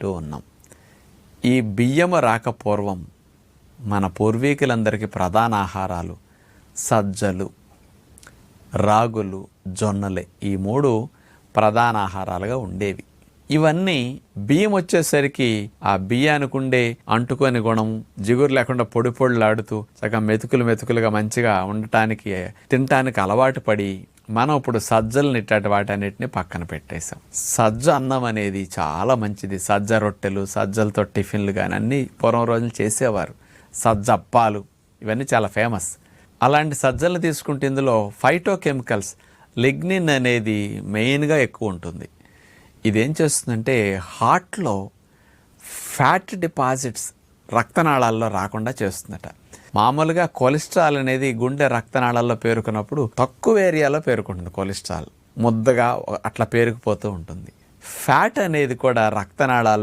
తింటూ ఉన్నాం. ఈ బియ్యము రాకపూర్వం మన పూర్వీకులందరికీ ప్రధాన ఆహారాలు సజ్జలు రాగులు జొన్నలే ఈ మూడు ప్రధాన ఆహారాలుగా ఉండేవి. ఇవన్నీ బియ్యం వచ్చేసరికి ఆ బియ్యానికి ఉండే అంటుకొని గుణం జిగురు లేకుండా పొడి పొడిలాడుతూ సగం మెతుకులు మెతుకులుగా మంచిగా ఉండటానికి తినటానికి అలవాటు పడి మనం ఇప్పుడు సజ్జలు ఇట్టాటి వాటన్నిటిని పక్కన పెట్టేసాం సజ్జ అన్నం అనేది చాలా మంచిది. సజ్జ రొట్టెలు సజ్జలతో టిఫిన్లు కానీ అన్నీ పూర్వం రోజులు చేసేవారు. సజ్జ అప్పాలు ఇవన్నీ చాలా ఫేమస్. అలాంటి సజ్జలు తీసుకుంటే ఇందులో ఫైటోకెమికల్స్ లిగ్నిన్ అనేది మెయిన్గా ఎక్కువ ఉంటుంది. ఇదేం చేస్తుందంటే హార్ట్లో ఫ్యాట్ డిపాజిట్స్ రక్తనాళాల్లో రాకుండా చేస్తుందట. మామూలుగా కొలెస్ట్రాల్ అనేది గుండె రక్తనాళాల్లో పేరుకున్నప్పుడు తక్కువ ఏరియాలో పేరుకుంటుంది కొలెస్ట్రాల్. ముద్దగా అట్లా పేరుకుపోతూ ఉంటుంది. ఫ్యాట్ అనేది కూడా రక్తనాళాలు